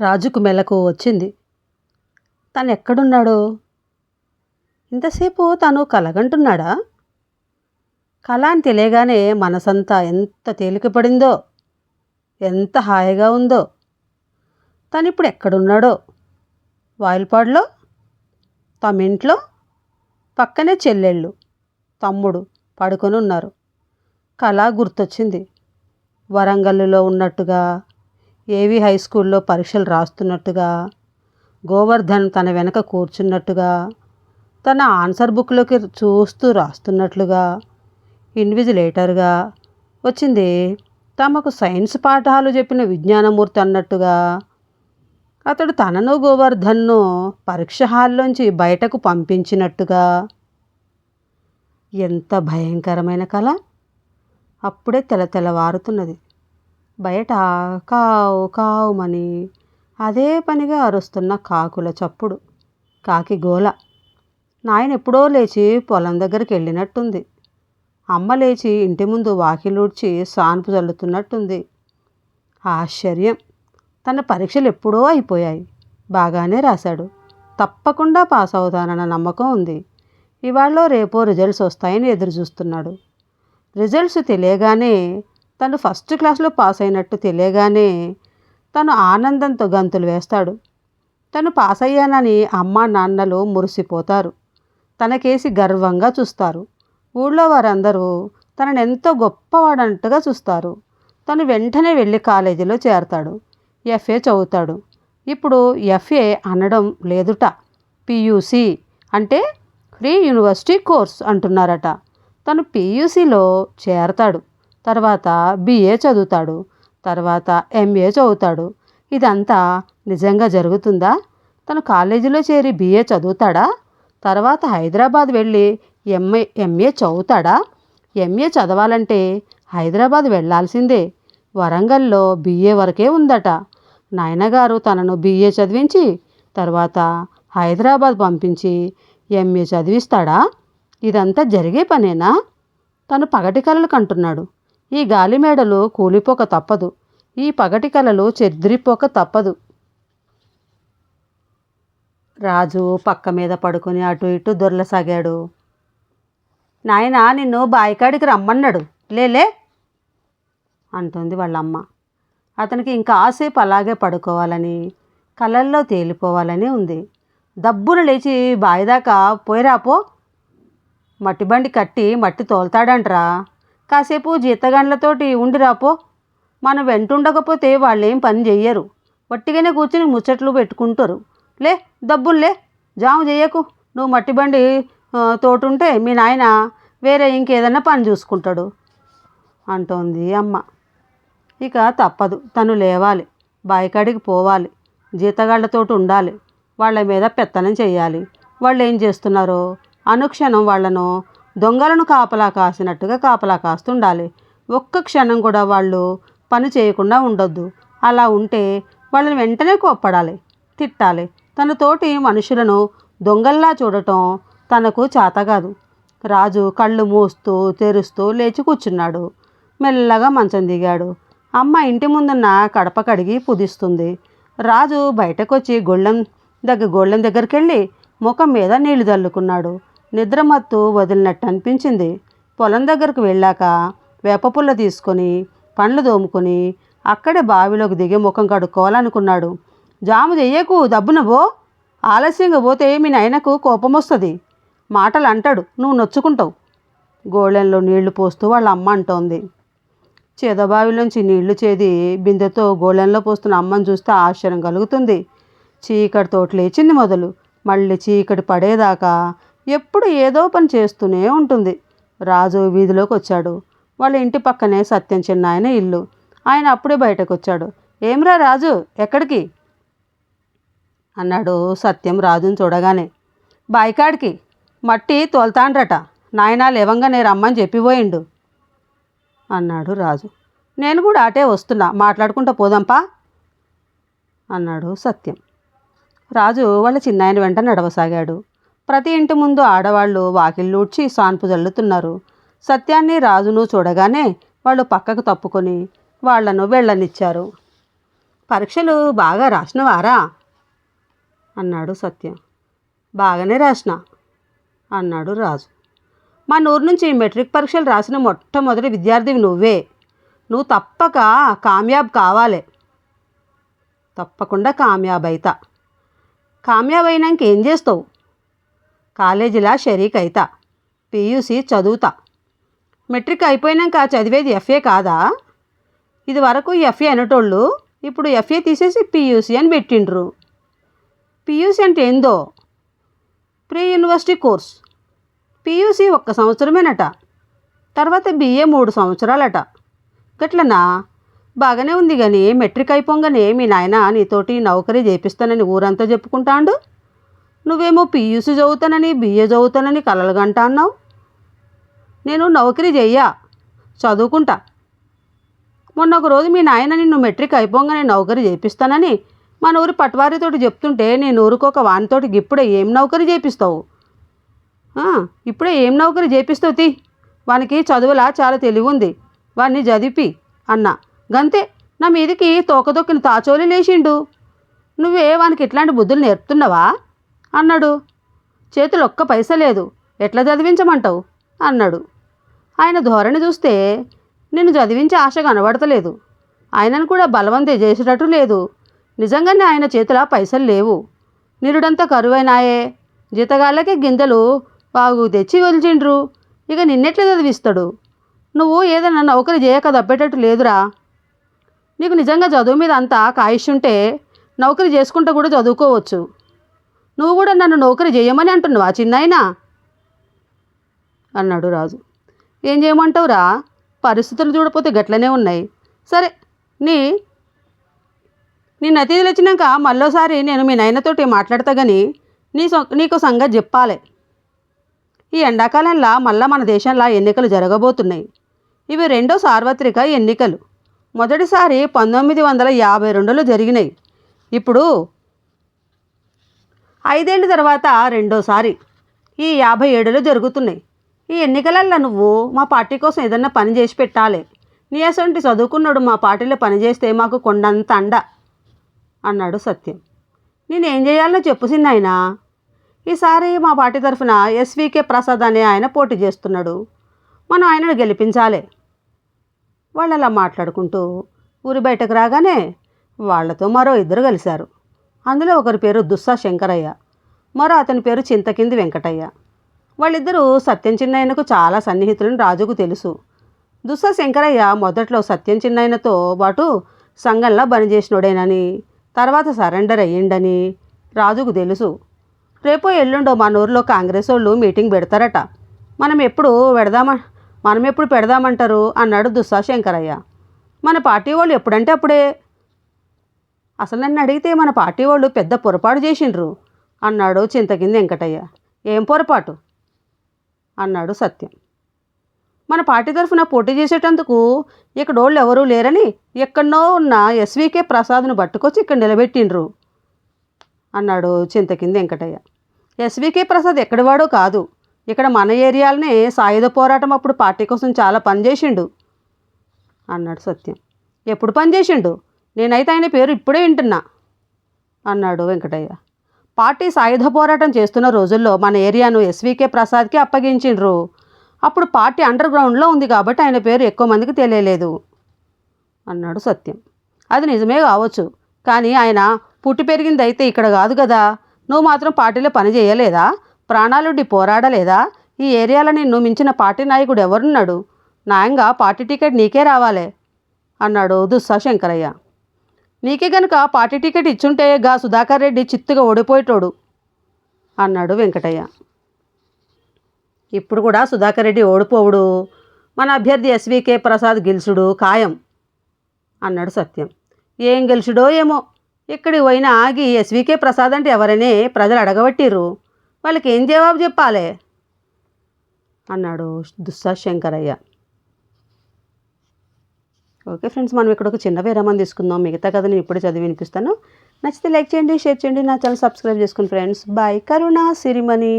రాజుకు మెలకు వచ్చింది. తను ఎక్కడున్నాడో ఇంతసేపు తను కలగంటున్నాడా? కళ అని తెలియగానే మనసంతా ఎంత తేలికపడిందో ఎంత హాయిగా ఉందో. తను ఇప్పుడు ఎక్కడున్నాడో వాయిల్పాడులో? తమ ఇంట్లో పక్కనే చెల్లెళ్ళు తమ్ముడు పడుకొని ఉన్నారు కళ గుర్తొచ్చింది. వరంగల్లో ఉన్నట్టుగా ఏవి హై స్కూల్లో పరీక్షలు రాస్తున్నట్టుగా గోవర్ధన్ తన వెనక కూర్చున్నట్టుగా తన ఆన్సర్ బుక్లోకి చూస్తూ రాస్తున్నట్లుగా ఇన్విజిలేటర్గా వచ్చింది. తమకు సైన్స్ పాఠాలు చెప్పిన విజ్ఞానమూర్తి అన్నట్టుగా అతడు తనను గోవర్ధన్ను పరీక్ష హాల్లోంచి బయటకు పంపించినట్టుగా. ఎంత భయంకరమైన కళ అప్పుడే తెల తెల్లవారుతున్నది బయట కావు కావుమని అదే పనిగా అరుస్తున్న కాకుల చప్పుడు. కాకి గోల. నాయన ఎప్పుడో లేచి పొలం దగ్గరికి వెళ్ళినట్టుంది. అమ్మ లేచి ఇంటి ముందు వాకిలూడ్చి సాన్పు చల్లుతున్నట్టుంది. ఆశ్చర్యం. తన పరీక్షలు ఎప్పుడో అయిపోయాయి. బాగానే రాశాడు. తప్పకుండా పాస్ అవుతానన్న నమ్మకం ఉంది. ఇవాళ రేపో రిజల్ట్స్ వస్తాయని ఎదురు చూస్తున్నాడు రిజల్ట్స్ తెలియగానే తను ఫస్ట్ క్లాస్లో పాస్ అయినట్టు తెలియగానే తను ఆనందంతో గంతులు వేస్తాడు. తను పాస్ అయ్యానని అమ్మ నాన్నలు మురిసిపోతారు. తనకేసి గర్వంగా చూస్తారు. ఊళ్ళో వారందరూ తనని ఎంతో గొప్పవాడంటగా చూస్తారు. తను వెంటనే వెళ్ళి కాలేజీలో చేరతాడు. ఎఫ్ఏ చదువుతాడు. ఇప్పుడు ఎఫ్ఏ అనడం లేదుట. పియూసి అంటే ప్రీ యూనివర్సిటీ కోర్స్ అంటున్నారట. తను పియూసిలో చేరతాడు. తర్వాత బీఏ చదువుతాడు తర్వాత ఎంఏ చదువుతాడు. ఇదంతా నిజంగా జరుగుతుందా? తను కాలేజీలో చేరి బీఏ చదువుతాడా? తర్వాత హైదరాబాద్ వెళ్ళి ఎంఏ ఎంఏ చదువుతాడా? ఎంఏ చదవాలంటే హైదరాబాద్ వెళ్ళాల్సిందే. వరంగల్లో బిఏ వరకే ఉందట. నాయనగారు తనను బీఏ చదివించి తర్వాత హైదరాబాద్ పంపించి ఎంఏ చదివిస్తాడా? ఇదంతా జరిగే పనేనా? తను పగటి కలలు కంటున్నాడు. ఈ గాలిమేడలు కూలిపోక తప్పదు. ఈ పగటి కలలు చెద్రిపోక తప్పదు. రాజు పక్క మీద పడుకొని అటు ఇటు దొర్లసాగాడు. నాయన నిన్ను బాయికాడికి రమ్మన్నాడు. లేలే అంటుంది వాళ్ళమ్మ. అతనికి ఇంకాసేపు అలాగే పడుకోవాలని కలల్లో తేలిపోవాలని ఉంది. దబ్బున లేచి బాయిదాకా పోయిరాపో మట్టి బండి కట్టి మట్టి తోలుతాడంట్రా. కాసేపు జీతగాండ్లతోటి ఉండిరాపో మనం వెంటుండకపోతే వాళ్ళేం పని చెయ్యరు. వట్టిగానే కూర్చుని ముచ్చట్లు పెట్టుకుంటారు. లే దబ్బులే జాము చేయకు నువ్వు మట్టి బండి తోటుంటే మీ నాయన వేరే ఇంకేదన్నా పని చూసుకుంటాడు అంటోంది అమ్మ. ఇక తప్పదు తను లేవాలి బాయికాడికి పోవాలి జీతగాళ్ళతోటి ఉండాలి వాళ్ళ మీద పెత్తనం చేయాలి వాళ్ళు ఏం చేస్తున్నారో అనుక్షణం వాళ్ళను దొంగలను కాపలా కాసినట్టుగా కాపలా కాస్తుండాలి. ఒక్క క్షణం కూడా వాళ్ళు పని చేయకుండా ఉండొద్దు. అలా ఉంటే వాళ్ళని వెంటనే కోప్పడాలి తిట్టాలి. తన తోటి మనుషులను దొంగల్లా చూడటం తనకు చేత కాదు. రాజు కళ్ళు మూస్తూ తెరుస్తూ లేచి కూర్చున్నాడు. మెల్లగా మంచం దిగాడు. అమ్మ ఇంటి ముందున్న కడప కడిగి పుదిస్తుంది. రాజు బయటకొచ్చి గొళ్ళెం దగ్గర గొళ్ళెం దగ్గరికి వెళ్ళి ముఖం మీద నీళ్ళు చల్లుకున్నాడు నిద్రమత్తు వదిలినట్టు అనిపించింది. పొలం దగ్గరకు వెళ్ళాక వేపపుల్ల తీసుకొని పండ్లు దోముకొని అక్కడే బావిలోకి దిగి ముఖం కడుక్కోవాలనుకున్నాడు. జాము చెయ్యకు దబ్బునవో ఆలస్యంగా పోతే మీ నాయనకు కోపం వస్తుంది. మాటలు అంటాడు నువ్వు నొచ్చుకుంటావు. గోళెంలో నీళ్ళు పోస్తూ వాళ్ళ అమ్మ అంటోంది. చేదబావిలోంచి నీళ్ళు చేది బిందెతో గోళెంలో పోస్తున్న అమ్మని చూస్తే ఆశ్చర్యం కలుగుతుంది. చీకటితోటి లేచింది మొదలు. మళ్ళీ చీకటి పడేదాకా ఎప్పుడు ఏదో పని చేస్తూనే ఉంటుంది. రాజు వీధిలోకి వచ్చాడు. వాళ్ళ ఇంటి పక్కనే సత్యం చిన్నాయన ఇల్లు. ఆయన అప్పుడే బయటకు వచ్చాడు ఏమ్రా రాజు ఎక్కడికి? అన్నాడు సత్యం రాజుని చూడగానే. బాయికాడికి. మట్టి తోలుతాండ్రట. నాయనా లేవంగానే రమ్మని చెప్పిపోయిండు అన్నాడు రాజు. నేను కూడా అటే వస్తున్నా. మాట్లాడుకుంటా పోదాంపా. అన్నాడు సత్యం. రాజు వాళ్ళ చిన్నాయన వెంట నడవసాగాడు. ప్రతి ఇంటి ముందు ఆడవాళ్ళు వాకిళ్ళూడ్చి సాన్పు జల్లుతున్నారు. సత్యాన్ని రాజును చూడగానే వాళ్ళు పక్కకు తప్పుకొని వాళ్ళను వెళ్ళనిచ్చారు. పరీక్షలు బాగా రాసినవారా? అన్నాడు సత్యం. బాగానే రాసిన అన్నాడు రాజు. మా ఊరు నుంచి మెట్రిక్ పరీక్షలు రాసిన మొట్టమొదటి విద్యార్థివి నువ్వే. నువ్వు తప్పక కామ్యాబ్ కావాలి. తప్పకుండా కామ్యాబ్ అయితా కామ్యాబ్ అయినాక ఏం చేస్తావు? కాలేజీలా షరీక్ అవుతా పీయూసీ చదువుతా. మెట్రిక్ అయిపోయినాక చదివేది ఎఫ్ఏ కాదా? ఇది వరకు ఎఫ్ఏ అనేటోళ్ళు ఇప్పుడు ఎఫ్ఏ తీసేసి పీయూసీ అని పెట్టిండ్రు. పీయూసీ అంటే ఏందో? Pre university course. పీయూసీ ఒక్క సంవత్సరమేనట. తర్వాత బీఏ మూడు సంవత్సరాలట. గట్లనా? బాగానే ఉంది కానీ మెట్రిక్ అయిపోగానే మీ నాయన నీతోటి నౌకరీ చేపిస్తానని ఊరంతా చెప్పుకుంటాండు. నువ్వేమో పీయూసీ చదువుతానని బీఏ చదువుతానని కలలుగంట అన్నావు. నేను నౌకరీ చెయ్యా చదువుకుంటా. మొన్న ఒక రోజు మీ నాయన నిన్ను మెట్రిక్ అయిపోగానే నౌకరీ చేపిస్తానని మన ఊరి పట్వారితోటి చెప్తుంటే నేను ఊరుకోక వానితోటి ఇప్పుడే ఏం నౌకరీ చేపిస్తావు? ఇప్పుడే ఏం నౌకరీ చేపిస్తావు తీ? వానికి చదువులా చాలా తెలివి ఉంది వాడిని చదివి అన్నా. గంతే నా మీదికి తోకదొక్కిన తాచోలి లేచిండు. నువ్వే వానికి ఇట్లాంటి బుద్ధులు నేర్పుతున్నావా? అన్నాడు. చేతులు ఒక్క పైస లేదు. ఎట్లా చదివించమంటావు? అన్నాడు. ఆయన ధోరణి చూస్తే నిన్ను చదివించే ఆశ కనబడతలేదు. ఆయనను కూడా బలవంతే చేసేటట్టు లేదు. నిజంగానే ఆయన చేతిలో పైసలు లేవు. నిరుడంతా కరువైనాయే. జీతగాళ్ళకే గింజలు బాగు తెచ్చి వదిలిచిండ్రు ఇక నిన్నెట్లా చదివిస్తాడు? నువ్వు ఏదైనా నౌకరీ చేయక తప్పేటట్టు లేదురా. నీకు నిజంగా చదువు మీద అంతా కాయిష్ ఉంటే నౌకరీ చేసుకుంటూ కూడా చదువుకోవచ్చు. నువ్వు కూడా నన్ను నౌకరీ చేయమని అంటున్నావా చిన్నాయన? అన్నాడు రాజు. ఏం చేయమంటావురా? పరిస్థితులు చూడపోతే గట్లనే ఉన్నాయి. సరే నీ నీ నతీదులు వచ్చినాక మళ్ళోసారి నేను మీ నాయనతోటి మాట్లాడతా కానీ నీ నీకు సంగతి చెప్పాలి. ఈ ఎండాకాలంలో మళ్ళా మన దేశంలో ఎన్నికలు జరగబోతున్నాయి. ఇవి రెండో సార్వత్రిక ఎన్నికలు. మొదటిసారి పంతొమ్మిది వందల యాభై రెండులో జరిగినాయి. ఇప్పుడు ఐదేళ్ళ తర్వాత రెండోసారి. ఈ యాభై ఏడులో జరుగుతున్నాయి. ఈ ఎన్నికలల్లో నువ్వు మా పార్టీ కోసం ఏదన్నా పని చేసి పెట్టాలి. నీ అసంటి చదువుకున్నాడు మా పార్టీలో పనిచేస్తే మాకు కొండంత అండ అన్నాడు సత్యం. నేనేం చేయాలో చెప్పు ఆయన ఈసారి మా పార్టీ తరఫున ఎస్వికే ప్రసాద్ అనే ఆయన పోటీ చేస్తున్నాడు. మనం ఆయనను గెలిపించాలి. వాళ్ళు అలా మాట్లాడుకుంటూ ఊరి బయటకు రాగానే వాళ్ళతో మరో ఇద్దరు కలిశారు. అందులో ఒకరి పేరు దుస్సా శంకరయ్య మరో అతని పేరు చింతకింది వెంకటయ్య. వాళ్ళిద్దరూ సత్యం చిన్నయ్యనకు చాలా సన్నిహితులని రాజుకు తెలుసు. దుస్సా శంకరయ్య మొదట్లో సత్యం చిన్నయ్యనతో పాటు సంఘంలో పనిచేసినోడేనని తర్వాత సరెండర్ అయ్యిండని రాజుకు తెలుసు. రేపో ఎల్లుండో మన ఊర్లో కాంగ్రెస్ వాళ్ళు మీటింగ్ పెడతారట. మనం ఎప్పుడు పెడదామా మనం ఎప్పుడు పెడదామంటారు? అన్నాడు దుస్సా శంకరయ్య. మన పార్టీ వాళ్ళు ఎప్పుడంటే అప్పుడే అసలు నన్ను అడిగితే మన పార్టీ వాళ్ళు పెద్ద పొరపాటు చేసిండ్రు. అన్నాడు చింతకింది వెంకటయ్య. ఏం పొరపాటు? అన్నాడు సత్యం. మన పార్టీ తరఫున పోటీ చేసేటందుకు ఇక్కడ వాళ్ళు ఎవరూ లేరని ఎక్కడనో ఉన్న ఎస్వికే ప్రసాద్ను పట్టుకొచ్చి ఇక్కడ నిలబెట్టిండ్రు అన్నాడు చింతకింది వెంకటయ్య. ఎస్వికే ప్రసాద్ ఎక్కడివాడో కాదు. ఇక్కడ మన ఏరియాలనే సాయుధ పోరాటం అప్పుడు పార్టీ కోసం చాలా పనిచేసిండు అన్నాడు సత్యం. ఎప్పుడు పనిచేసిండు? నేనైతే ఆయన పేరు ఇప్పుడే వింటున్నా అన్నాడు వెంకటయ్య. పార్టీ సాయుధ పోరాటం చేస్తున్న రోజుల్లో మన ఏరియాను ఎస్వికే ప్రసాద్కి అప్పగించిండ్రు. అప్పుడు పార్టీ అండర్ గ్రౌండ్లో ఉంది కాబట్టి ఆయన పేరు ఎక్కువ మందికి తెలియలేదు అన్నాడు సత్యం. అది నిజమే కావచ్చు కానీ ఆయన పుట్టి పెరిగింది అయితే ఇక్కడ కాదు కదా. నువ్వు మాత్రం పార్టీలో పని చేయలేదా? ప్రాణాలుడ్డి పోరాడలేదా? ఈ ఏరియాలో నిన్ను మించిన పార్టీ నాయకుడు ఎవరున్నాడు? న్యాయంగా పార్టీ టికెట్ నీకే రావాలే అన్నాడు దుస్సా శంకరయ్య. నీకే గనుక పార్టీ టికెట్ ఇచ్చుంటే గా సుధాకర్ రెడ్డి చిత్తుగా ఓడిపోయేటోడు అన్నాడు వెంకటయ్య. ఇప్పుడు కూడా సుధాకర్ రెడ్డి ఓడిపోవుడు మన అభ్యర్థి ఎస్వికే ప్రసాద్ గెలుచుడు ఖాయం అన్నాడు సత్యం. ఏం గెలుచుడో ఏమో ఇక్కడి పోయినా ఆగి ఎస్వికే ప్రసాద్ అంటే ఎవరనే ప్రజలు అడగబట్టిర్రు. వాళ్ళకి ఏం జవాబు చెప్పాలి అన్నాడు దుస్సా శంకరయ్య. ఓకే ఫ్రెండ్స్ మనం ఇక్కడ ఒక చిన్న విరామం తీసుకుందాం. మిగతా కథ నేను ఇప్పుడే చదివి వినిపిస్తాను. నచ్చితే లైక్ చేయండి షేర్ చేయండి. నా ఛానల్ సబ్స్క్రైబ్ చేసుకోండి ఫ్రెండ్స్ బాయ్. కరుణ సిరిమణి.